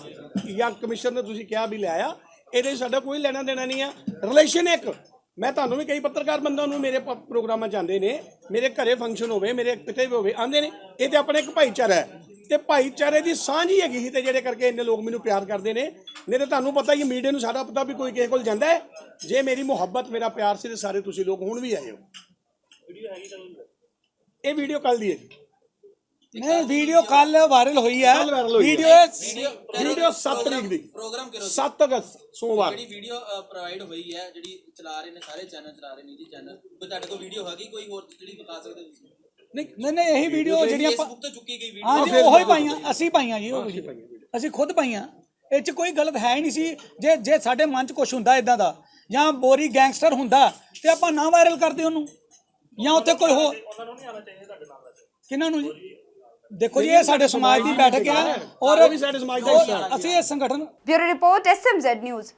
ਜਾਂ ਕਮਿਸ਼ਨ ਨੇ ਤੁਸੀਂ ਕਿਹਾ ਵੀ ਲਿਆਇਆ, ਇਹਦੇ 'ਚ ਸਾਡਾ ਕੋਈ ਲੈਣਾ ਦੇਣਾ ਨਹੀਂ ਆ। ਰਿਲੇਸ਼ਨ ਇੱਕ, ਮੈਂ ਤੁਹਾਨੂੰ ਵੀ ਕਈ ਪੱਤਰਕਾਰ ਬੰਦਾਂ ਨੂੰ ਮੇਰੇ ਪ- ਪ੍ਰੋਗਰਾਮਾਂ 'ਚ ਆਉਂਦੇ ਨੇ, ਮੇਰੇ ਘਰੇ ਫੰਕਸ਼ਨ ਹੋਵੇ, ਮੇਰੇ ਕਿਤੇ ਵੀ ਹੋਵੇ, ਆਉਂਦੇ ਨੇ। ਇਹ ਤੇ ਆਪਣੇ ਇੱਕ ਭਾਈਚਾਰਾ ਹੈ। ਤੇ ਭਾਈਚਾਰੇ ਦੀ ਸਾਂਝ ਹੀ ਹੈਗੀ ਸੀ ਤੇ ਜਿਹੜੇ ਕਰਕੇ ਇੰਨੇ ਲੋਕ ਮੈਨੂੰ ਪਿਆਰ ਕਰਦੇ ਨੇ। ਨਹੀਂ ਤੇ ਤੁਹਾਨੂੰ ਪਤਾ ਹੀ ਮੀਡੀਆ ਨੂੰ ਸਾਡਾ ਪਤਾ ਵੀ ਕੋਈ ਕਿਸੇ ਕੋਲ ਜਾਂਦਾ ਹੈ। ਜੇ ਮੇਰੀ ਮੁਹੱਬਤ ਮੇਰਾ ਪਿਆਰ ਸੀ ਤੇ ਸਾਰੇ ਤੁਸੀਂ ਲੋਕ ਹੁਣ ਵੀ ਆਏ ਹੋ। ਇਹ ਵੀਡੀਓ ਕੱਲ ਦੀ ਹੈ ਜੀ। ਨਹੀਂ ਵੀਡੀਓ ਕੱਲ ਵਾਇਰਲ ਹੋਈ ਹੈ। ਵੀਡੀਓ ਵੀਡੀਓ 7 ਤਰੀਕ ਦੀ। ਪ੍ਰੋਗਰਾਮ ਕਰੋ 7 ਅਗਸਤ ਸੋਮਵਾਰ। ਜਿਹੜੀ ਵੀਡੀਓ ਪ੍ਰੋਵਾਈਡ ਹੋਈ ਹੈ ਜਿਹੜੀ ਚਲਾ ਰਹੇ ਨੇ ਸਾਰੇ ਚੈਨਲ ਚਲਾ ਰਹੇ ਨਿੱਜੀ ਚੈਨਲ ਕੋਈ ਤੁਹਾਡੇ ਕੋਲ ਵੀਡੀਓ ਹੈਗੀ? ਕੋਈ ਹੋਰ ਜਿਹੜੀ ਦਿਖਾ ਸਕਦੇ ਹੋ ਤੁਸੀਂ? ਨਹੀਂ ਨਹੀਂ ਇਹੀ ਵੀਡੀਓ ਜਿਹੜੀਆਂ ਆਪਾਂ- ਫੇਸਬੁੱਕ ਤੇ ਚੁੱਕੀ ਗਈ ਵੀਡੀਓ ਹਾਂ ਜੀ ਉਹੋ ਹੀ ਪਾਈਆਂ ਅਸੀਂ ਪਾਈਆਂ ਜੀ ਉਹ ਵੀਡੀਓ ਅਸੀਂ ਖੁਦ ਪਾਈਆਂ। ਇਹ ਚ ਕੋਈ ਗਲਤ ਹੈ ਹੀ ਨਹੀਂ ਸੀ ਜੇ ਜੇ ਸਾਡੇ ਮਨ ਚ ਕੁਝ ਹੁੰਦਾ ਇਦਾਂ ਦਾ ਜਾਂ ਬੋਰੀ ਗੈਂਗਸਟਰ ਹੁੰਦਾ ਤੇ ਆਪਾਂ ਨਾ ਵਾਇਰਲ ਕਰਦੇ ਉਹਨੂੰ। ਜਾਂ ਉੱਥੇ ਕੋਈ ਹੋ ਉਹਨਾਂ ਨੂੰ ਨਹੀਂ ਆਣਾ ਚਾਹੀਦਾ ਤੁਹਾਡੇ ਨਾਲ ਕਿਹਨਾਂ ਨੂੰ ਜੀ? ਦੇਖੋ ਜੀ ਇਹ ਸਾਡੇ ਸਮਾਜ ਦੀ ਬੈਠਕ ਹੈ ਔਰ ਉਹ ਵੀ ਸਾਡੇ ਸਮਾਜ ਦਾ ਹਿੱਸਾ ਹੈ। ਅਸੀਂ ਇਹ ਸੰਗਠਨ ਬਿਊਰੋ ਰਿਪੋਰਟ ਐਸਐਮਜ਼ੈਡ ਨਿਊਜ਼